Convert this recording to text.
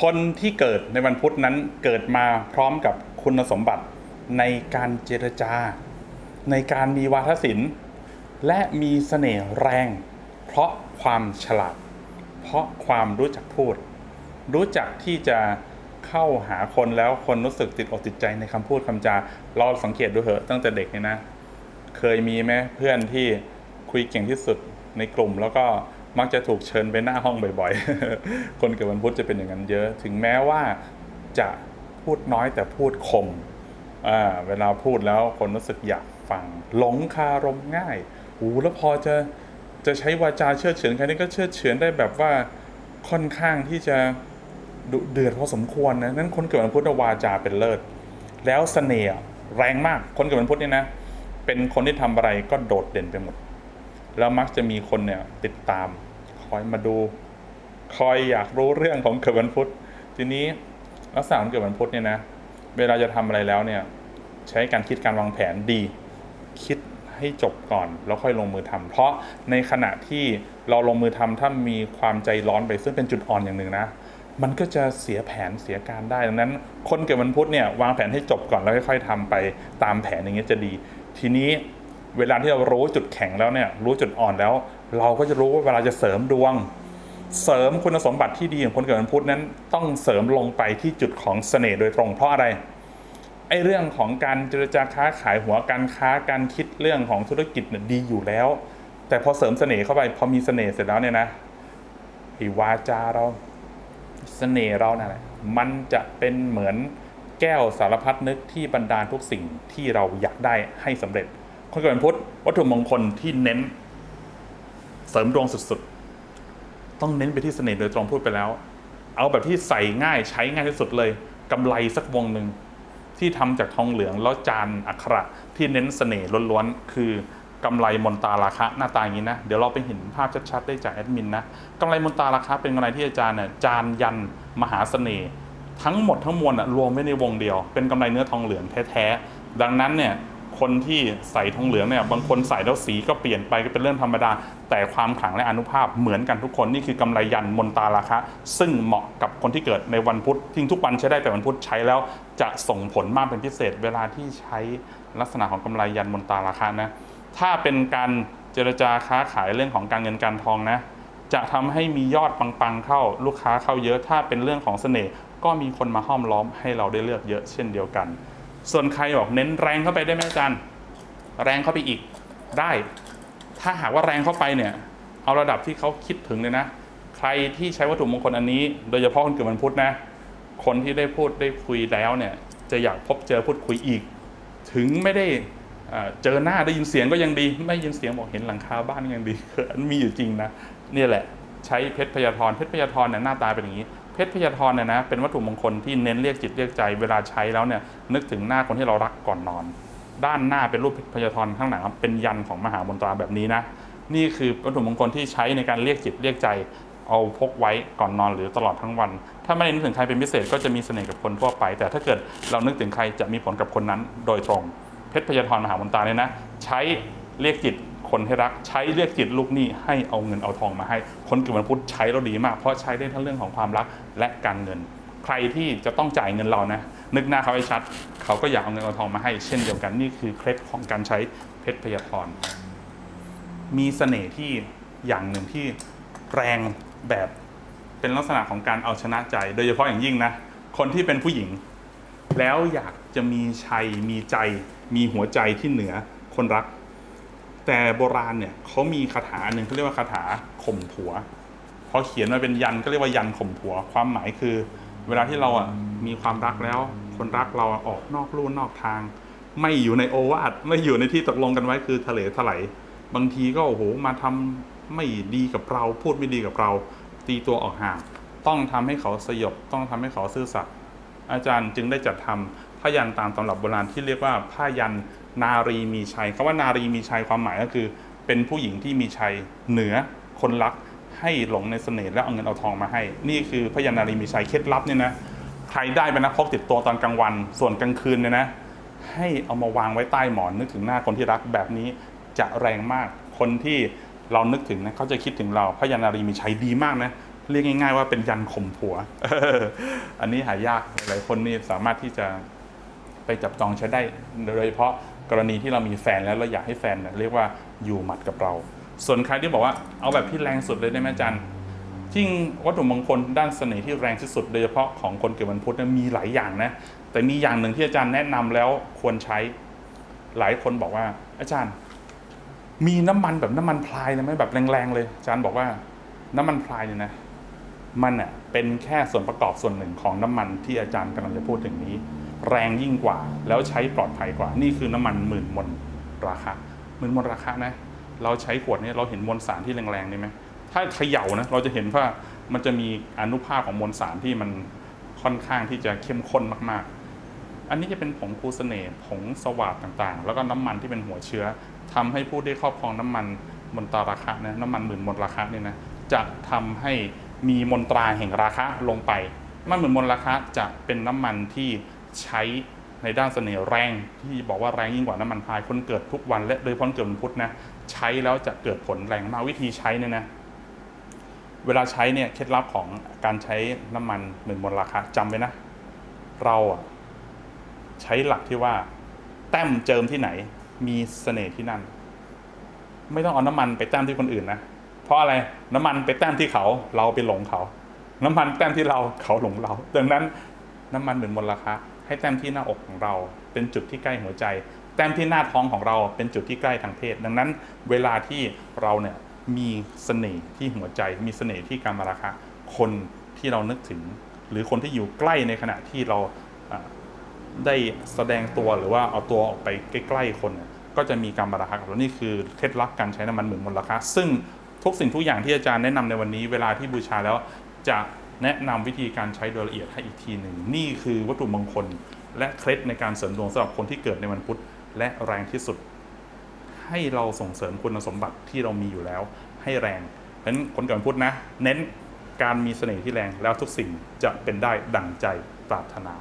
คนที่เกิดในวันพุธนั้นเกิดมาพร้อมกับคุณสมบัติในการเจรจา ในการมีวาทศิลป์ และมีเสน่ห์แรง เพราะความฉลาด เพราะความรู้จักพูด รู้จักที่จะเข้าหาคนแล้วคนรู้สึกติดอกติดใจในคำพูดคำจาเราสังเกตดูเถอะตั้งแต่เด็กเนี่ยนะ เคยมีไหมเพื่อนที่คุยเก่งที่สุดในกลุ่มแล้วก็ มักจะถูกเชิญไปหน้าห้องบ่อยๆ คนเกิดวันพุธจะเป็นอย่างนั้นเยอะ ถึงแม้ว่าจะพูดน้อยแต่พูดคม เวลาพูดแล้วคนรู้สึกอยากฟัง หลงคารมง่ายหูแล้วพอจะจะใช้วาจาเชื่อเฉือนใครนี่ก็เชื่อเฉือนได้แบบว่าค่อนข้างที่จะดุเดือดพอสมควรนะ นั้นคนเกิดวันพุธวาจาเป็นเลิศ แล้วเสน่ห์แรงมาก คนเกิดวันพุธเนี่ยนะ เป็นคนที่ทำอะไรก็โดดเด่นไปหมด แล้วมักจะมีคนเนี่ยติดตาม คอยมาดู คอยอยากรู้เรื่องของเกิดวันพุธ ทีนี้ลักษณะของเกิดวันพุธเนี่ยนะ เวลาจะทำอะไรแล้วเนี่ย ใช้การคิดการวางแผนดี คิดให้จบก่อนแล้วค่อยลงมือทำเพราะในขณะที่เราลงมือทำถ้ามีความใจร้อนไปซึ่งเป็นจุดอ่อนอย่างหนึ่งนะมันก็จะเสียแผนเสียการได้ดังนั้น คนเกิดวันพุธเนี่ยวางแผนให้จบก่อนแล้วค่อย ๆทำไปตามแผนอย่างเงี้ยจะดี ทีนี้ เวลาที่เรารู้จุดแข็งแล้วเนี่ยรู้จุดอ่อนแล้ว เราก็จะรู้ว่าเวลาจะเสริมดวง เสริมคุณสมบัติที่ดีของคนเกิดวันพุธนั้น ต้องเสริมลงไปที่จุดของเสน่ห์โดยตรงเพราะอะไรไอ้เรื่องของการเจรจาค้าขายหัวการค้าการคิดเรื่องของธุรกิจเนี่ยดีอยู่แล้ว แต่พอเสริมเสน่ห์เข้าไปพอมีเสน่ห์เสร็จแล้วเนี่ยนะไอ้วาจาเราเสน่ห์เรานั่นแหละมันจะเป็นเหมือนแก้วสารพัดนึกที่บรรดาลทุกสิ่งที่เราอยากได้ให้สำเร็จ คนเกิดวันพุธวัตถุมงคลที่เน้น เสริมดวงสุดๆ ต้องเน้นไปที่เสน่ห์โดยตรงพูดไปแล้ว เอาแบบที่ใส่ง่ายใช้ง่ายที่สุดเลยกำไรสักวงหนึ่งที่ทำจากทองเหลืองแล้วจานอักขระที่เน้นเสน่ห์ล้วนๆ คือกำไรมนตาราคะหน้าตาอย่างนี้นะ เดี๋ยวเราไปเห็นภาพชัดๆ ได้จากแอดมินนะกำไรมนตาราคะเป็นกำไรที่อาจารย์เนี่ยจานยันมหาเสน่ห์ทั้งหมดทั้งมวลอะรวมไว้ในวงเดียว เป็นกำไรเนื้อทองเหลืองแท้ๆดังนั้นเนี่ย คนที่ใส่ทองเหลืองเนี่ยบางคนใส่แล้วสีก็เปลี่ยนไปก็เป็นเรื่องธรรมดา แต่ความขลังและอนุภาพเหมือนกันทุกคนนี่คือกำไรยันมนตาราคะ ซึ่งเหมาะกับคนที่เกิดในวันพุธทิ้งทุกวันใช้ได้แต่วันพุธใช้แล้วจะส่งผลมากเป็นพิเศษ เวลาที่ใช้ลักษณะของกำไรยันมนตาราคะนะถ้าเป็นการเจรจาค้าขายเรื่องของการเงินการทองนะจะทำให้มียอดปังๆเข้าลูกค้าเข้าเยอะถ้าเป็นเรื่องของเสน่ห์ก็มีคนมาห้อมล้อมให้เราได้เลือกเยอะเช่นเดียวกัน ส่วนใครบอกเน้นแรงเข้าไปได้ไหมอาจารย์ แรงเข้าไปอีกได้ ถ้าหากว่าแรงเข้าไปเนี่ย เอาระดับที่เขาคิดถึงเลยนะ ใครที่ใช้วัตถุมงคลอันนี้ โดยเฉพาะคนเกิดวันพุธนะ คนที่ได้พูดได้คุยแล้วเนี่ย จะอยากพบเจอพูดคุยอีก ถึงไม่ได้เจอหน้าได้ยินเสียงก็ยังดี ไม่ยินเสียงบอกเห็นหลังคาบ้านก็ยังดีอันมีอยู่จริงนะนี่แหละ ใช้เพชรพยาธรเพชรพยาธรเนี่ยหน้าตาเป็นอย่างนี้ เพชรพยาธรเนี่ยนะเป็นวัตถุมงคลที่เน้นเรียกจิตเรียกใจ เวลาใช้แล้วเนี่ยนึกถึงหน้าคนที่เรารักก่อนนอน ด้านหน้าเป็นรูปเพชรพยาธรข้างหลังเป็นยันของมหามนตราแบบนี้นะนี่คือวัตถุมงคลที่ใช้ในการเรียกจิตเรียกใจ เอาพกไว้ก่อนนอนหรือตลอดทั้งวัน ถ้าไม่ได้นึกถึงใครเป็นพิเศษก็จะมีเสน่ห์กับคนทั่วไป แต่ถ้าเกิดเรานึกถึงใครจะมีผลกับคนนั้นโดยตรง เพชรพยาธรมหามนตราเนี่ยนะ ใช้เรียกจิต คนให้รักใช้เรียกจิตลูกหนี้ให้เอาเงินเอาทองมาให้ คนเกิดวันพุธใช้แล้วดีมาก เพราะใช้ได้ทั้งเรื่องของความรักและการเงิน ใครที่จะต้องจ่ายเงินเรานะ นึกหน้าเขาให้ชัด เขาก็อยากเอาเงินเอาทองมาให้ เช่นเดียวกันนี่คือเคล็ดของการใช้เพชรพยาธรมีเสน่ห์ที่อย่างหนึ่งที่แรงแบบเป็นลักษณะของการเอาชนะใจ โดยเฉพาะอย่างยิ่งนะ คนที่เป็นผู้หญิง แล้วอยากจะมีชัยมีใจ มีหัวใจที่เหนือคนรัก แต่โบราณเนี่ยเขามีคาถาหนึ่งเขาเรียกว่าคาถาข่มผัวพอเขียนมาเป็นยันก็เรียกว่ายันข่มผัว ความหมายคือ เวลาที่เราอะมีความรักแล้ว คนรักเราออกนอกลู่นอกทาง ไม่อยู่ในโอวาทไม่อยู่ในที่ตกลงกันไว้คือทะเลถลายบางทีก็โอ้โหมาทำไม่ดีกับเรา พูดไม่ดีกับเรา ตีตัวออกห่างต้องทำให้เขาสยบต้องทำให้เขาซื่อสัตย์อาจารย์จึงได้จัดทำผ้ายันตามตำรับโบราณที่เรียกว่าผ้ายัน นารีมีชัยคำว่านารีมีชัยความหมายก็คือ เป็นผู้หญิงที่มีชัยเหนือคนรักให้หลงในเสน่ห์และเอาเงินเอาทองมาให้ นี่คือพยันารีมีชัยเคล็ดลับเนี่ยนะใครได้ไปนะพกติดตัวตอนกลางวัน ส่วนกลางคืนเนี่ยนะ ให้เอามาวางไว้ใต้หมอนนึกถึงหน้าคนที่รักแบบนี้จะแรงมากคนที่เรานึกถึงนะเขาจะคิดถึงเราพยันนารีมีชัยดีมากนะเรียกง่าย ๆ ว่าเป็นยันข่มผัว อันนี้หายากหลายคนนี่สามารถที่จะไปจับจองใช้ได้โดยเฉพาะ กรณีที่เรามีแฟนแล้วเราอยากให้แฟนเนี่ยเรียกว่าอยู่หมัดกับเรา ส่วนใครที่บอกว่าเอาแบบที่แรงสุดเลยได้ไหมจารย์จริงวัตถุมงคลด้านเสน่ห์ที่แรงที่สุดโดยเฉพาะของคนเกิดวันพุธมีหลายอย่างนะแต่มีอย่างหนึ่งที่อาจารย์แนะนำแล้วควรใช้ หลายคนบอกว่า อาจารย์ มีน้ำมันแบบน้ำมันพลายเลยไหมแบบแรงๆเลย อาจารย์บอกว่าน้ำมันพลายเนี่ยนะมันอะเป็นแค่ส่วนประกอบส่วนหนึ่งของน้ำมันที่อาจารย์กำลังจะพูดถึงนี้ แรงยิ่งกว่า แล้วใช้ปลอดภัยกว่า นี่คือน้ำมันหมื่นมนราคาหมื่นมนราคานะ เราใช้ขวดนี้เราเห็นมวลสารที่แรงๆนี่ไหมถ้าเขย่านะเราจะเห็นว่ามันจะมีอนุภาคของมวลสารที่มันค่อนข้างที่จะเข้มข้นมากๆ อันนี้จะเป็นผงคูเสน่ห์ผงสวาดต่างๆ แล้วก็น้ำมันที่เป็นหัวเชื้อทำให้ผู้ที่ครอบครองน้ำมันมนตราราคะนะน้ำมันหมื่นมนราคะเนี่ยนะจะทำให้มีมนตราแห่งราคะลงไปน้ำมันหมื่นมนราคะจะเป็นน้ำมันที่ ใช้ในด้านเสน่ห์แรงที่บอกว่าแรงยิ่งกว่าน้ำมันพายคนเกิดทุกวันและโดยเฉพาะคนเกิดวันพุธนะใช้แล้วจะเกิดผลแรงมากวิธีใช้เนี่ยนะเวลาใช้เนี่ยเคล็ดลับของการใช้น้ำมันหมื่นมนราคาจำไว้นะ เราใช้หลักที่ว่า แต้มเจิมที่ไหน มีเสน่ห์ที่นั่น ไม่ต้องเอาน้ำมันไปแต้มที่คนอื่นนะเพราะอะไรน้ำมันไปแต้มที่เขา เราไปหลงเขา น้ำมันแต้มที่เราเขาหลงเรา ดังนั้นน้ำมันหมื่นมนราคา ให้แต้มที่หน้าอกของเรา เป็นจุดที่ใกล้หัวใจ แต้มที่หน้าท้องของเราเป็นจุดที่ใกล้ทางเพศ ดังนั้นเวลาที่เราเนี่ยมีเสน่ห์ที่หัวใจ มีเสน่ห์ที่การมาราคะ คนที่เรานึกถึง หรือคนที่อยู่ใกล้ในขณะที่เราได้แสดงตัวหรือว่าเอาตัวออกไปใกล้ๆคนเนี่ยก็จะมีการบาราคากับเรานี่คือเคล็ดลับการใช้น้ำมันหมื่นมลราคาซึ่งทุกสิ่งทุกอย่างที่อาจารย์แนะนำในวันนี้ เวลาที่บูชาแล้วจะ แนะนำวิธีการใช้โดยละเอียดให้อีกทีหนึ่ง นี่คือวัตถุมงคล และเคล็ดในการเสริมดวงสำหรับคนที่เกิดในวันพุธและแรงที่สุด ให้เราส่งเสริมคุณสมบัติที่เรามีอยู่แล้ว ให้แรงเพราะฉะนั้นคนเกิดวันพุธนะ เน้นการมีเสน่ห์ที่แรงแล้วทุกสิ่งจะเป็นได้ดั่งใจปรารถนา